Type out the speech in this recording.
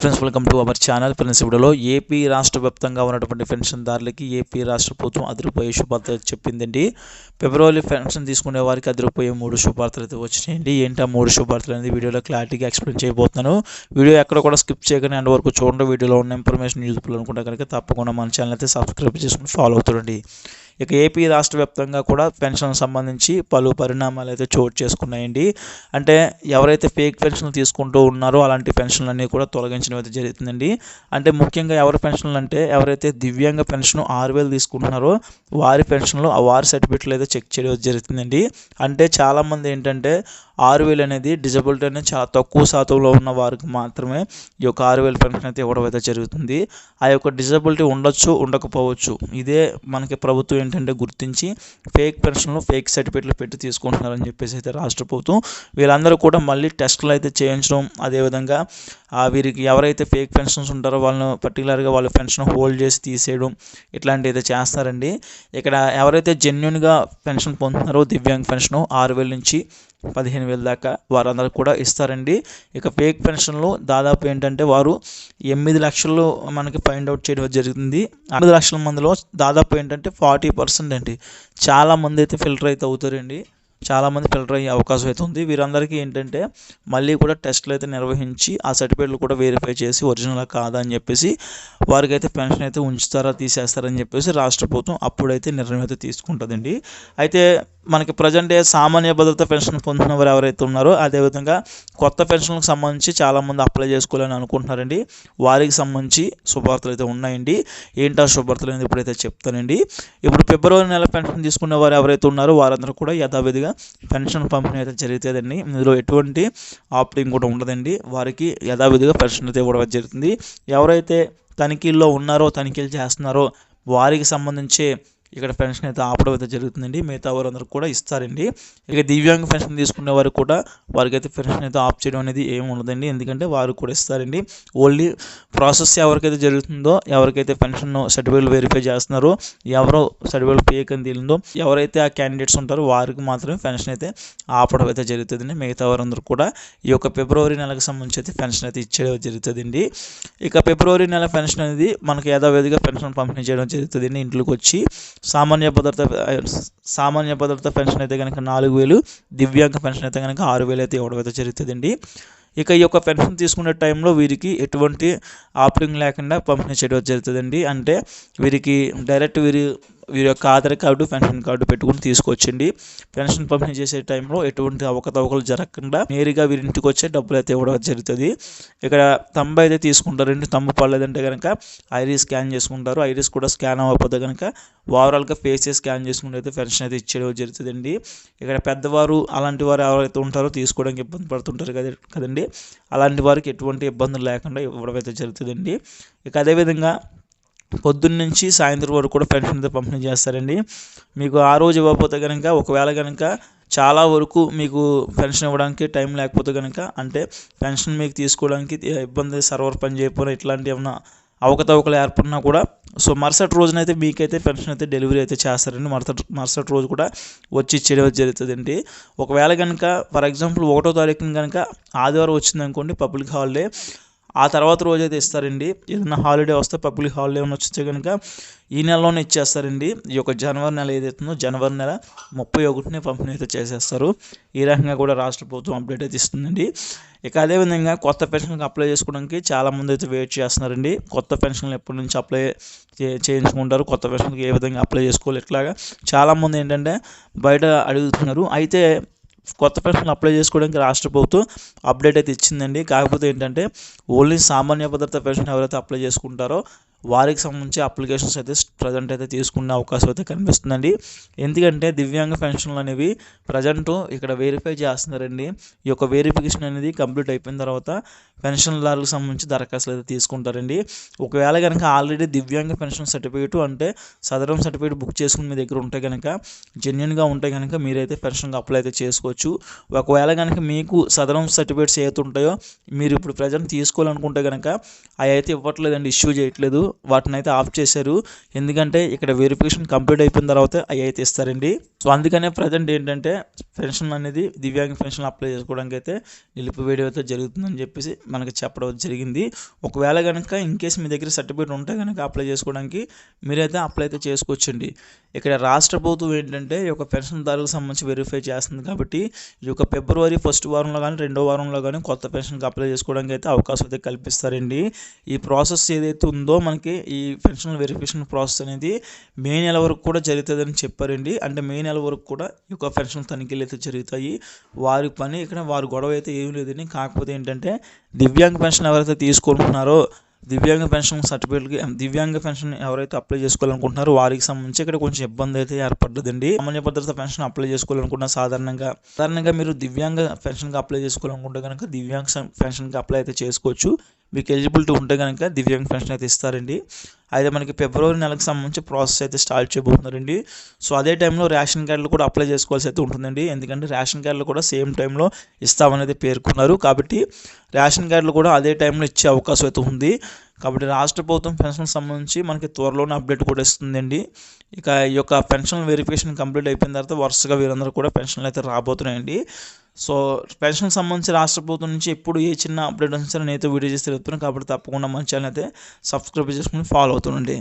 Friends welcome to our channel friends వీడియోలో AP రాష్ట్ర వ్యాప్తంగా ఉన్నటువంటి పెన్షన్దారులకి ఏపీ రాష్ట్ర ప్రభుత్వం అదిరిపోయే శుభార్త చెప్పిందండి. ఫిబ్రవరి పెన్షన్ తీసుకునే వారికి అదిరిపోయే మూడు శుభార్తలు అయితే వచ్చినాయండి. ఏంటి ఆ మూడు శుభార్తలు అనేది వీడియోలో క్లారిటీగా ఎక్స్ప్లెయిన్ చేయబోతున్నాను. వీడియో ఎక్కడ కూడా స్కిప్ చేయకుండా. అండ్ వరకు చూడండి. వీడియోలో ఉన్న ఇన్ఫర్మేషన్ యూజ్ఫుల్ అనుకుంటే కనుక తప్పకుండా మన ఛానల్ అయితే సబ్స్క్రైబ్ చేసుకుని ఫాలో అవుతుండండి. ఇక ఏపీ రాష్ట్ర వ్యాప్తంగా కూడా పెన్షన్ సంబంధించి పలు పరిణామాలు అయితే చోటు చేసుకున్నాయండి. అంటే ఎవరైతే ఫేక్ పెన్షన్లు తీసుకుంటూ ఉన్నారో అలాంటి పెన్షన్లు అన్నీ కూడా తొలగించడం అయితే జరుగుతుందండి. అంటే ముఖ్యంగా ఎవరి పెన్షన్లు అంటే ఎవరైతే దివ్యాంగ పెన్షన్ ఆరు వేలు తీసుకుంటున్నారో వారి పెన్షన్లు ఆ వారి సర్టిఫికెట్లు అయితే చెక్ చేయడం జరుగుతుందండి. అంటే చాలామంది ఏంటంటే ఆరు వేలు అనేది డిజబిలిటీ అనేది చాలా తక్కువ శాతంలో ఉన్న వారికి మాత్రమే ఈ యొక్క ఆరు వేలు పెన్షన్ అయితే ఇవ్వడం అయితే జరుగుతుంది. ఆ యొక్క డిజబిలిటీ ఉండొచ్చు ఉండకపోవచ్చు. ఇదే మనకి ప్రభుత్వం ఏంటంటే గుర్తించి ఫేక్ పెన్షన్లు ఫేక్ సర్టిఫికెట్లు పెట్టి తీసుకుంటున్నారని చెప్పేసి అయితే రాష్ట్ర ప్రభుత్వం వీళ్ళందరూ కూడా మళ్ళీ టెస్టులు అయితే చేయించడం అదేవిధంగా వీరికి ఎవరైతే ఫేక్ పెన్షన్స్ ఉంటారో వాళ్ళను పర్టికులర్గా వాళ్ళ పెన్షన్ హోల్డ్ చేసి తీసేయడం ఇట్లాంటివి అయితే చేస్తారండి. ఇక్కడ ఎవరైతే జెన్యున్గా పెన్షన్ పొందుతున్నారో దివ్యాంగ్ పెన్షన్ ఆరు వేల నుంచి పదిహేను వేల దాకా వారందరూ కూడా ఇస్తారండి. ఇక ఫేక్ పెన్షన్లు దాదాపు ఏంటంటే వారు ఎనిమిది లక్షలు మనకి ఫైండ్ అవుట్ చేయడం జరుగుతుంది ఎనిమిది లక్షల మందిలో దాదాపు ఏంటంటే ఫార్టీ పర్సెంట్ అండి. చాలా మంది అయితే ఫిల్టర్ అయితే అవుతారండి. చాలామంది ఫిల్టర్ అయ్యే అవకాశం అయితే ఉంది. వీరందరికీ ఏంటంటే మళ్ళీ కూడా టెస్టులు అయితే నిర్వహించి ఆ సర్టిఫికేట్లు కూడా వెరిఫై చేసి ఒరిజినల్ కాదా అని చెప్పేసి వారికైతే పెన్షన్ అయితే ఉంచుతారా తీసేస్తారని చెప్పేసి రాష్ట్ర ప్రభుత్వం అప్పుడైతే నిర్ణయం అయితే తీసుకుంటుందండి. అయితే మనకి ప్రజెంట్ సామాన్య భద్రత పెన్షన్ పొందిన వారు ఎవరైతే ఉన్నారో అదేవిధంగా కొత్త పెన్షన్లకు సంబంధించి చాలామంది అప్లై చేసుకోవాలని అనుకుంటున్నారండి. వారికి సంబంధించి శుభార్తలు అయితే ఉన్నాయండి. ఏంటా శుభార్తలు అనేది ఇప్పుడైతే చెప్తానండి. ఇప్పుడు ఫిబ్రవరి నెల పెన్షన్ తీసుకునే వారు ఎవరైతే ఉన్నారో వారందరూ కూడా యథావిధిగా పెన్షన్ పంపిణీ అయితే జరుగుతుందండి. ఇందులో ఎటువంటి ఆప్టింగ్ కూడా ఉండదండి. వారికి యథావిధిగా పెన్షన్ అయితే ఇవ్వడం జరుగుతుంది. ఎవరైతే తనిఖీల్లో ఉన్నారో తనిఖీలు చేస్తున్నారో వారికి సంబంధించి ఇక్కడ పెన్షన్ అయితే ఆపడం అయితే జరుగుతుందండి. మిగతా వారందరూ కూడా ఇస్తారండి. ఇక దివ్యాంగ పెన్షన్ తీసుకునే వారు కూడా వారికైతే పెన్షన్ అయితే ఆఫ్ చేయడం అనేది ఏమి ఉండదండి. ఎందుకంటే వారు కూడా ఇస్తారండి. ఓన్లీ ప్రాసెస్ ఎవరికైతే జరుగుతుందో ఎవరికైతే పెన్షన్ సర్టిఫికేట్ వెరిఫై చేస్తున్నారో ఎవరో సర్టిఫికేట్ పే అని తేలిందో ఎవరైతే ఆ క్యాండిడేట్స్ ఉంటారో వారికి మాత్రమే పెన్షన్ అయితే ఆపడం అయితే జరుగుతుందండి. మిగతా వారందరూ కూడా ఈ యొక్క ఫిబ్రవరి నెలకు సంబంధించి అయితే పెన్షన్ అయితే ఇచ్చేయడం జరుగుతుందండి. ఇక ఫిబ్రవరి నెల పెన్షన్ అనేది మనకు యథావిధిగా పెన్షన్ పంపిణీ చేయడం జరుగుతుందండి. ఇంట్లోకి వచ్చి సామాన్య భద్రత సామాన్య భద్రత పెన్షన్ అయితే కనుక నాలుగు వేలు దివ్యాంగ పెన్షన్ అయితే కనుక ఆరు వేలు అయితే ఇవ్వడం అయితే జరుగుతుందండి. ఇక ఈ యొక్క పెన్షన్ తీసుకునే టైంలో వీరికి ఎటువంటి ఆప్టింగ్ లేకుండా పంపిణీ చేయడం జరుగుతుందండి. అంటే వీరికి డైరెక్ట్ వీరి వీరి యొక్క ఆధార్ కార్డు పెన్షన్ కార్డు పెట్టుకుని తీసుకొచ్చండి పెన్షన్ పంపిణీ చేసే టైంలో ఎటువంటి అవకతవకలు జరగకుండా నేరుగా వీరి ఇంటికి వచ్చే డబ్బులు అయితే ఇవ్వడం జరుగుతుంది. ఇక్కడ తంబ అయితే తీసుకుంటారండి తంబు పడలేదంటే కనుక ఐరీస్ స్కాన్ చేసుకుంటారు. ఐరీస్ కూడా స్కాన్ అవ్వకపోతే కనుక ఓవరాల్గా ఫేస్ స్కాన్ చేసుకుంటే అయితే పెన్షన్ అయితే ఇచ్చేయడం జరుగుతుందండి. ఇక్కడ పెద్దవారు అలాంటి వారు ఎవరైతే ఉంటారో తీసుకోవడానికి ఇబ్బంది పడుతుంటారు కదా కదండి. అలాంటి వారికి ఎటువంటి ఇబ్బందులు లేకుండా ఇవ్వడం అయితే జరుగుతుందండి. ఇక అదేవిధంగా పొద్దున్న నుంచి సాయంత్రం వరకు కూడా పెన్షన్ అయితే పంపిణీ చేస్తారండి. మీకు ఆ రోజు ఇవ్వకపోతే కనుక ఒకవేళ కనుక చాలా వరకు మీకు పెన్షన్ ఇవ్వడానికి టైం లేకపోతే కనుక అంటే పెన్షన్ మీకు తీసుకోవడానికి ఇబ్బంది సర్వర్ పని చేయకపోయినా ఇట్లాంటి ఏమైనా అవకతవకలు ఏర్పడినా కూడా సో మరుసటి రోజునైతే మీకైతే పెన్షన్ అయితే డెలివరీ అయితే చేస్తారండి. మరుసటి మరుసటి రోజు కూడా వచ్చి ఇచ్చేయడం జరుగుతుందండి. ఒకవేళ కనుక ఫర్ ఎగ్జాంపుల్ ఒకటో తారీఖున కనుక ఆదివారం వచ్చింది అనుకోండి పబ్లిక్ హాలిడే. ఆ తర్వాత రోజు అయితే ఇస్తారండి. ఏదైనా హాలిడే వస్తే పబ్లిక్ హాలిడే ఏమైనా వస్తే కనుక ఈ నెలలోనే ఇచ్చేస్తారండి. ఈ యొక్క జనవరి నెల ఏదైతుందో జనవరి నెల ముప్పై ఒకటినే పంపిణీ అయితే చేసేస్తారు. ఈ రకంగా కూడా రాష్ట్ర ప్రభుత్వం అప్డేట్ అయితే ఇస్తుందండి. ఇక అదేవిధంగా కొత్త పెన్షన్కి అప్లై చేసుకోవడానికి చాలామంది అయితే వెయిట్ చేస్తున్నారండి. కొత్త పెన్షన్లు ఎప్పటి నుంచి అప్లై చే చేయించుకుంటారు? కొత్త పెన్షన్కి ఏ విధంగా అప్లై చేసుకోవాలి? ఇట్లాగా చాలామంది ఏంటంటే బయట అడుగుతున్నారు. అయితే కొత్త పెన్షన్ అప్లై చేసుకోవడానికి రాష్ట్ర ప్రభుత్వం అప్డేట్ అయితే ఇచ్చిందండి. కాకపోతే ఏంటంటే ఓన్లీ సామాన్య భద్రత పెన్షన్ ఎవరైతే అప్లై చేసుకుంటారో వారికి సంబంధించి అప్లికేషన్స్ అయితే ప్రజెంట్ అయితే తీసుకునే అవకాశం అయితే కనిపిస్తుందండి. ఎందుకంటే దివ్యాంగ పెన్షన్లు అనేవి ప్రజెంట్ ఇక్కడ వెరిఫై చేస్తున్నారండి. ఈ యొక్క వెరిఫికేషన్ అనేది కంప్లీట్ అయిపోయిన తర్వాత పెన్షన్దారులకు సంబంధించి దరఖాస్తులు అయితే తీసుకుంటారండి. ఒకవేళ కనుక ఆల్రెడీ దివ్యాంగ పెన్షన్ సర్టిఫికేట్ అంటే సదరం సర్టిఫికేట్ బుక్ చేసుకుని మీ దగ్గర ఉంటే కనుక జెన్యున్గా ఉంటే కనుక మీరైతే పెన్షన్కి అప్లై అయితే చేసుకోవచ్చు. ఒకవేళ కనుక మీకు సదరం సర్టిఫికేట్స్ ఏవైతే ఉంటాయో మీరు ఇప్పుడు ప్రజెంట్ తీసుకోవాలనుకుంటే కనుక అవి అయితే ఇవ్వట్లేదండి ఇష్యూ చేయట్లేదు. వాటిని అయితే ఆఫ్ చేశారు. ఎందుకంటే ఇక్కడ వెరిఫికేషన్ కంప్లీట్ అయిపోయిన తర్వాత అవి అయితే ఇస్తారండి సో అందుకనే ప్రజెంట్ ఏంటంటే పెన్షన్ అనేది దివ్యాంగ పెన్షన్ అప్లై చేసుకోవడానికి అయితే నిలిపివేయడం అయితే జరుగుతుందని చెప్పేసి మనకి చెప్పడం జరిగింది. ఒకవేళ కనుక ఇన్ కేసు మీ దగ్గర సర్టిఫికేట్ ఉంటే కనుక అప్లై చేసుకోవడానికి మీరైతే అప్లై అయితే చేసుకోవచ్చండి. ఇక్కడ రాష్ట్ర ప్రభుత్వం ఏంటంటే ఈ యొక్క పెన్షన్దారులకు సంబంధించి వెరిఫై చేస్తుంది కాబట్టి ఈ యొక్క ఫిబ్రవరి ఫస్ట్ వారంలో కానీ రెండో వారంలో కానీ కొత్త పెన్షన్కి అప్లై చేసుకోవడానికి అయితే అవకాశం అయితే కల్పిస్తారండి. ఈ ప్రాసెస్ ఏదైతే ఉందో మనకి ఈ పెన్షన్ వెరిఫికేషన్ ప్రాసెస్ అనేది మే నెల వరకు కూడా జరుగుతుందని చెప్పారండి. అంటే మే నెల వరకు కూడా ఈ యొక్క పెన్షన్ తనిఖీలు అయితే జరుగుతాయి. వారి పని ఇక్కడ వారి గొడవ అయితే ఏం లేదండి. కాకపోతే ఏంటంటే దివ్యాంగ పెన్షన్ ఎవరైతే తీసుకుంటున్నారో దివ్యాంగ పెన్షన్ సర్టిఫికేట్కి దివ్యాంగ పెన్షన్ ఎవరైతే అప్లై చేసుకోవాలనుకుంటున్నారో వారికి సంబంధించి ఇక్కడ కొంచెం ఇబ్బంది అయితే ఏర్పడ్డదండి సామాన్య భద్రత పెన్షన్ అప్లై చేసుకోవాలనుకున్న సాధారణంగా. సాధారణంగా మీరు దివ్యాంగ పెన్షన్కి అప్లై చేసుకోవాలనుకుంటే కనుక దివ్యాంగ పెన్షన్కి అప్లై అయితే చేసుకోవచ్చు. మీకు ఎలిజిబిలిటీ ఉంటే కనుక దివ్యాంగ్ పెన్షన్ అయితే ఇస్తారండి. అయితే మనకి ఫిబ్రవరి నెలకు సంబంధించి ప్రాసెస్ అయితే స్టార్ట్ చేయబోతున్నారండి. సో అదే టైంలో రేషన్ కార్డులు కూడా అప్లై చేసుకోవాల్సి అయితే ఉంటుందండి. ఎందుకంటే రేషన్ కార్డులు కూడా సేమ్ టైంలో ఇస్తామనేది పేర్కొన్నారు. కాబట్టి రేషన్ కార్డులు కూడా అదే టైంలో ఇచ్చే అవకాశం అయితే ఉంది. కాబట్టి రాష్ట్ర ప్రభుత్వం పెన్షన్ సంబంధించి మనకి త్వరలోనే అప్డేట్ కూడా ఇస్తుందండి. ఇక ఈ యొక్క పెన్షన్ వెరిఫికేషన్ కంప్లీట్ అయిపోయిన తర్వాత వరుసగా వీరందరూ కూడా పెన్షన్లు అయితే రాబోతున్నాయండి. సో పెన్షన్ సంబంధించి రాష్ట్ర ప్రభుత్వం నుంచి ఎప్పుడు ఏ చిన్న అప్డేట్ వచ్చినా నేనైతే వీడియో చేసి తెలుపుతున్నాను. కాబట్టి తప్పకుండా మన ఛానల్ అయితే సబ్స్క్రైబ్ చేసుకుని ఫాలో అవుతుండండి.